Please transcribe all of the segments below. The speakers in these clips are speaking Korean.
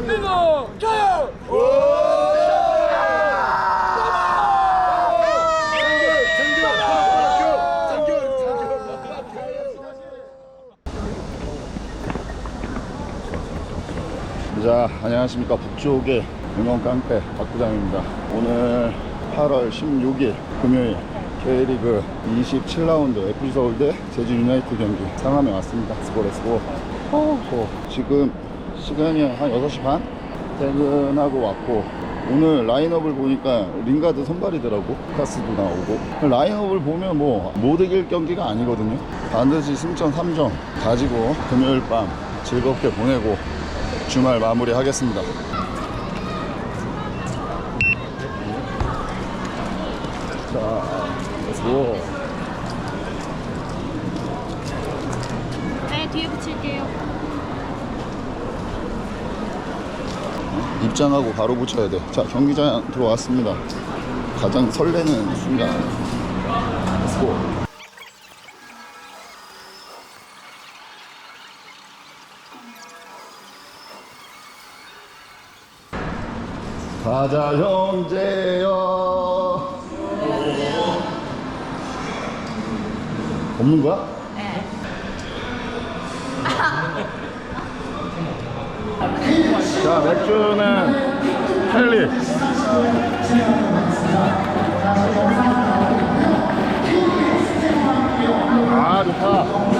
민호 자유 자, 안녕하십니까. 북쪽의 응원 깡패 박부장입니다. 오늘 8월 16일 금요일 K리그 27라운드 FC 서울 대 제주 유나이트 경기 상암에 왔습니다. 스포레스고 어, 지금 시간이 한 6시 반? 퇴근하고 왔고 오늘 라인업을 보니까 링가드 선발이더라고 카스도 나오고 라인업을 보면 뭐 못 이길 경기가 아니거든요 반드시 승점 3점 가지고 금요일 밤 즐겁게 보내고 주말 마무리 하겠습니다. 자, 렛츠고. 네, 뒤에 붙일게요. 입장하고 바로 붙여야 돼. 자, 경기장 들어왔습니다. 가장 설레는 순간. 렛츠고. 가자 형제여 없는 거야? 자 맥주는 헬리. 아 좋다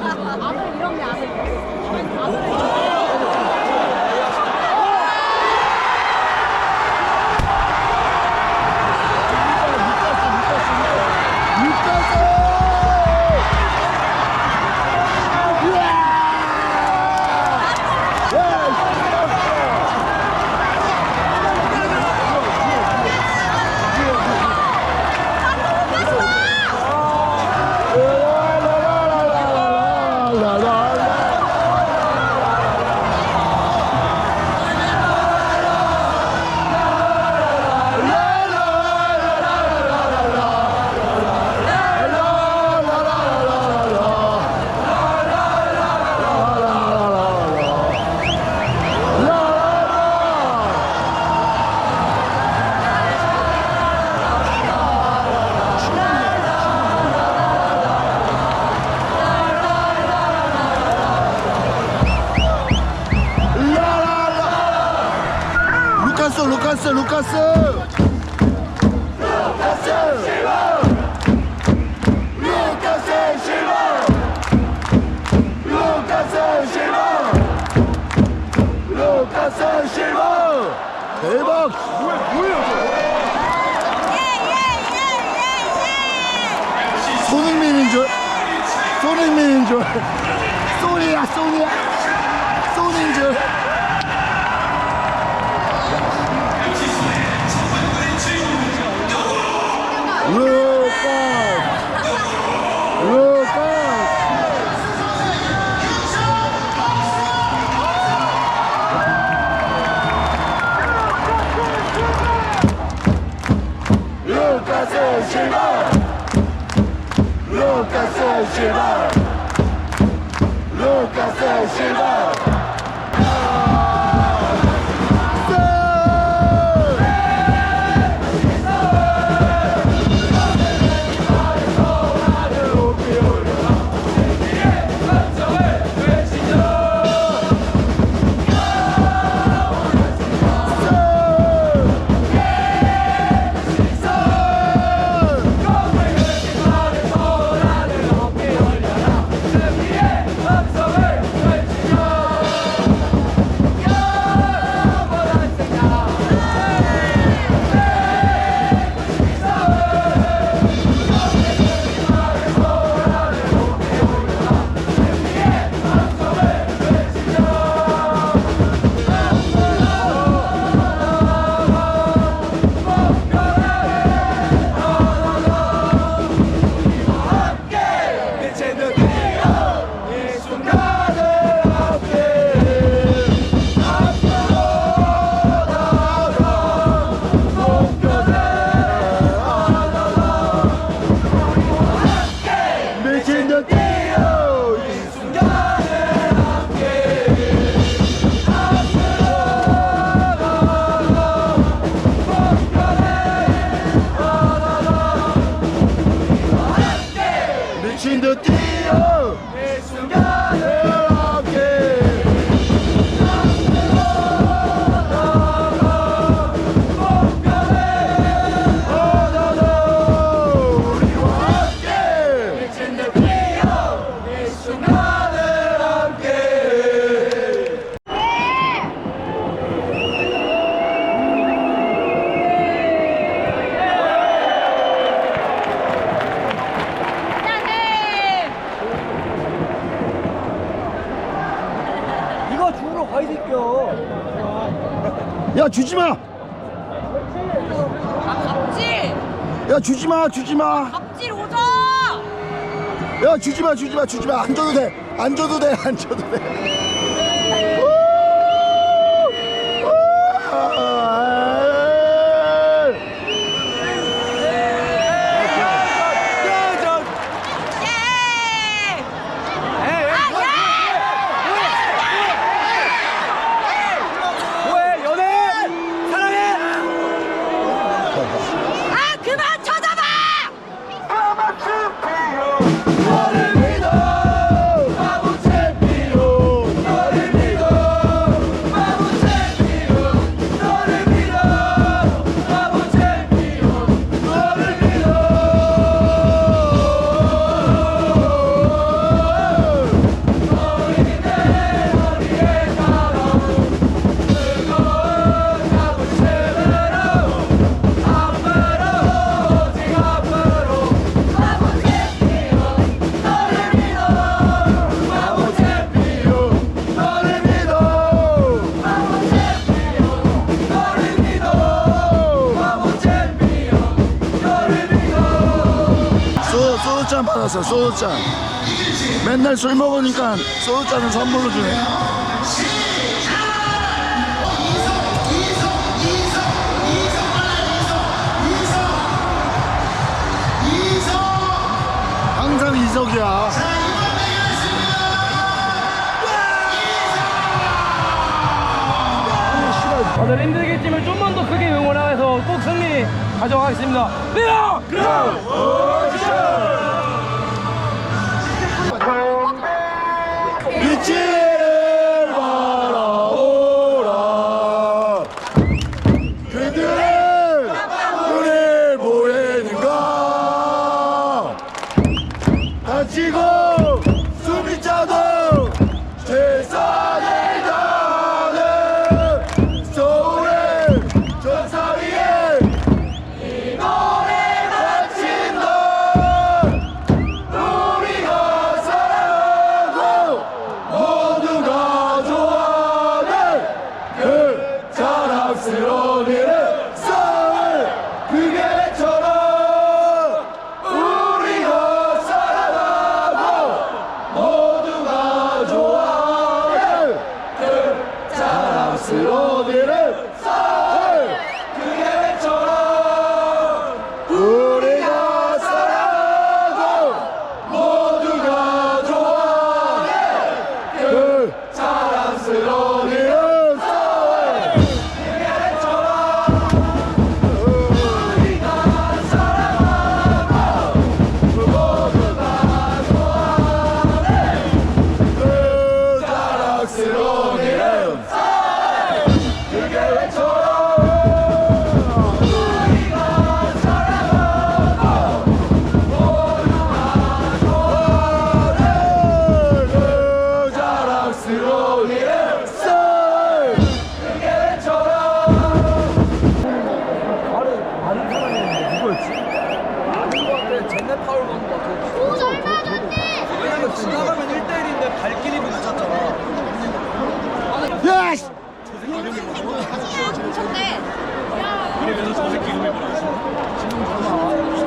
哈 苏宁！苏宁！苏宁！卢卡！卢卡！卢卡·苏神！卢卡·苏神！nunca foi final. 주지마 갑질 오자 야 주지마 주지마 주지마. 안 줘도 돼안 줘도 돼안 줘도 돼. 소주잔 맨날 술 먹으니까 소주잔을 선물로 주네 항상 이석이야 다들 힘들겠지만 좀만 더 크게 응원하면서 꼭 승리 가져가겠습니다. 밀어! 빛 을 我得给你们说，心中祈祷啊。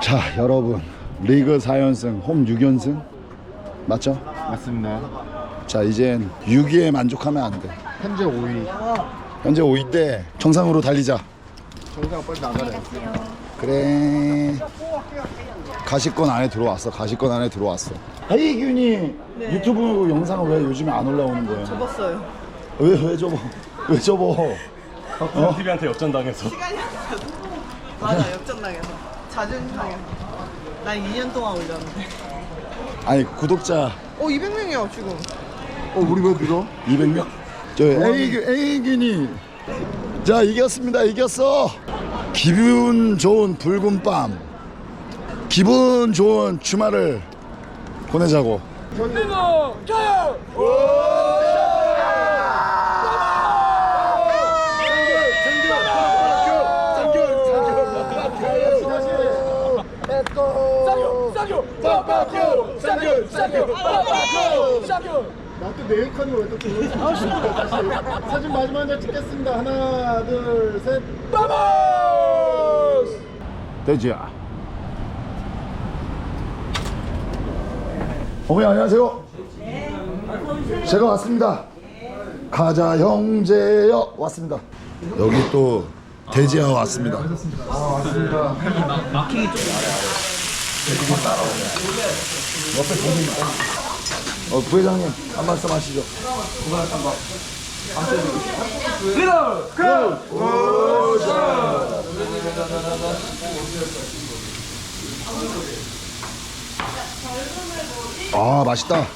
자 여러분 리그 4연승 홈 6연승 맞죠? 맞습니다. 자 이젠 6위에 만족하면 안 돼 현재 5위. 현재 5위 때 정상으로 달리자 정상 빨리 나가래. 그래 가시권 안에 들어왔어 가시권 안에 들어왔어 헤이균이 유튜브 영상은 왜 요즘에 안 올라오는 거예요? 접었어요. 왜 왜 접어 왜 접어 TV한테 역전당해서. 맞아, 역전당해서. 자존당해서. 나 2년 동안 올렸는데. 아니 구독자 어, 200명이야, 지금. 어, 우리 왜 늘어? 200명 저 헤이균 헤이균이 자 이겼습니다 이겼어 기분 좋은 붉은 밤 기분 좋은 주말을 보내자고 나또 네이컨이 왜또 들어? 사진 마지막 한장 찍겠습니다. 하나, 둘, 셋. 돼지야. 어머니 안녕하세요. 제가 왔습니다. 가자 형제여. 왔습니다. 여기 또 돼지야 왔습니다 어, 부회장님 한 말씀 하시죠. 아 맛있다.